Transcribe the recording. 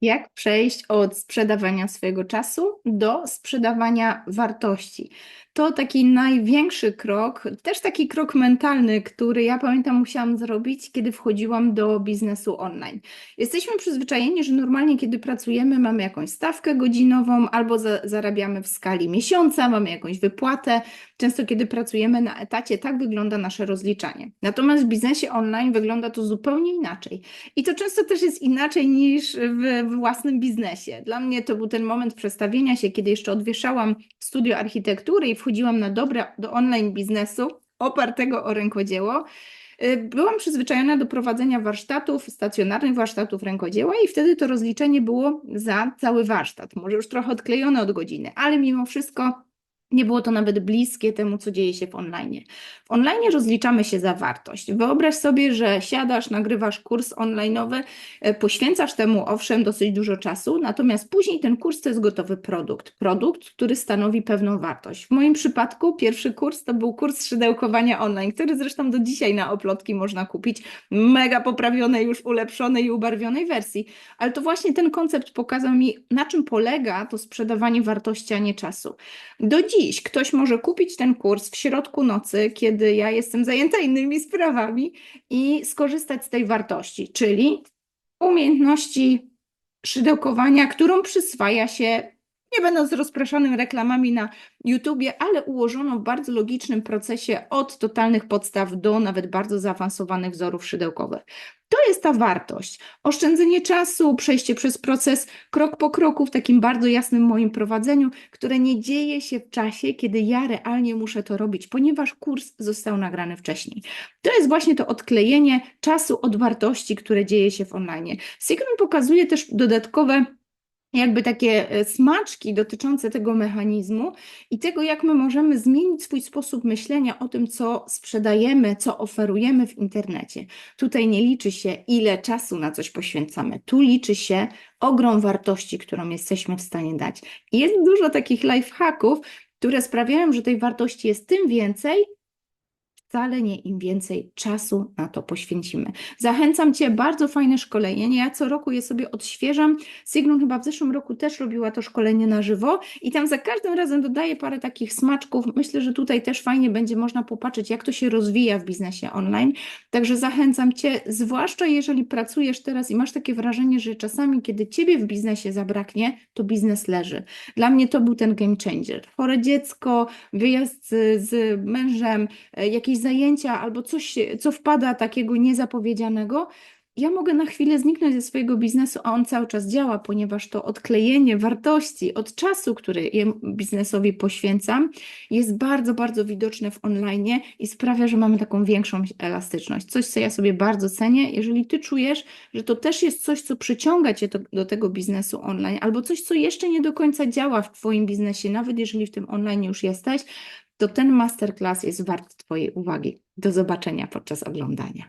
Jak przejść od sprzedawania swojego czasu do sprzedawania wartości? To taki największy krok, też taki krok mentalny, który ja pamiętam musiałam zrobić, kiedy wchodziłam do biznesu online. Jesteśmy przyzwyczajeni, że normalnie, kiedy pracujemy, mamy jakąś stawkę godzinową albo za, zarabiamy w skali miesiąca, mamy jakąś wypłatę. Często, kiedy pracujemy na etacie, tak wygląda nasze rozliczanie. Natomiast w biznesie online wygląda to zupełnie inaczej. I to często też jest inaczej niż w, własnym biznesie. Dla mnie to był ten moment przestawienia się, kiedy jeszcze odwieszałam studio architektury i wchodziłam na dobra do online biznesu opartego o rękodzieło. Y, Byłam przyzwyczajona do prowadzenia warsztatów, stacjonarnych warsztatów rękodzieła i wtedy to rozliczenie było za cały warsztat. Może już trochę odklejone od godziny, ale mimo wszystko nie było to nawet bliskie temu, co dzieje się w online. W online rozliczamy się za wartość. Wyobraź sobie, że siadasz, nagrywasz kurs online'owy, e, poświęcasz temu owszem dosyć dużo czasu, natomiast później ten kurs to jest gotowy produkt. Produkt, który stanowi pewną wartość. W moim przypadku pierwszy kurs to był kurs szydełkowania online, który zresztą do dzisiaj na oplotki można kupić. Mega poprawionej, już ulepszonej i ubarwionej wersji. Ale to właśnie ten koncept pokazał mi, na czym polega to sprzedawanie wartości, a nie czasu. Do dziś ktoś może kupić ten kurs w środku nocy, kiedy ja jestem zajęta innymi sprawami i skorzystać z tej wartości, czyli umiejętności szydełkowania, którą przyswaja się, nie będąc rozpraszanym reklamami na YouTubie, ale ułożoną w bardzo logicznym procesie od totalnych podstaw do nawet bardzo zaawansowanych wzorów szydełkowych. To jest ta wartość. Oszczędzenie czasu, przejście przez proces krok po kroku w takim bardzo jasnym moim prowadzeniu, które nie dzieje się w czasie, kiedy ja realnie muszę to robić, ponieważ kurs został nagrany wcześniej. To jest właśnie to odklejenie czasu od wartości, które dzieje się w online. Sigrun pokazuje też dodatkowe jakby takie e, smaczki dotyczące tego mechanizmu i tego, jak my możemy zmienić swój sposób myślenia o tym, co sprzedajemy, co oferujemy w internecie. Tutaj nie liczy się, ile czasu na coś poświęcamy. Tu liczy się ogrom wartości, którą jesteśmy w stanie dać. Jest dużo takich lifehacków, które sprawiają, że tej wartości jest tym więcej, wcale nie im więcej czasu na to poświęcimy. Zachęcam Cię, bardzo fajne szkolenie. Ja co roku je sobie odświeżam. Signum chyba w zeszłym roku też robiła to szkolenie na żywo i tam za każdym razem dodaję parę takich smaczków. Myślę, że tutaj też fajnie będzie można popatrzeć, jak to się rozwija w biznesie online. Także zachęcam Cię, zwłaszcza jeżeli pracujesz teraz i masz takie wrażenie, że czasami, kiedy Ciebie w biznesie zabraknie, to biznes leży. Dla mnie to był ten game changer. Chore dziecko, wyjazd z, z mężem, e, zajęcia albo coś, co wpada takiego niezapowiedzianego, ja mogę na chwilę zniknąć ze swojego biznesu, a on cały czas działa, ponieważ to odklejenie wartości od czasu, który biznesowi poświęcam, jest bardzo, bardzo widoczne w online i sprawia, że mamy taką większą elastyczność. Coś, co ja sobie bardzo cenię, jeżeli ty czujesz, że to też jest coś, co przyciąga cię do tego biznesu online, albo coś, co jeszcze nie do końca działa w twoim biznesie, nawet jeżeli w tym online już jesteś, to ten masterclass jest wart Twojej uwagi. Do zobaczenia podczas oglądania.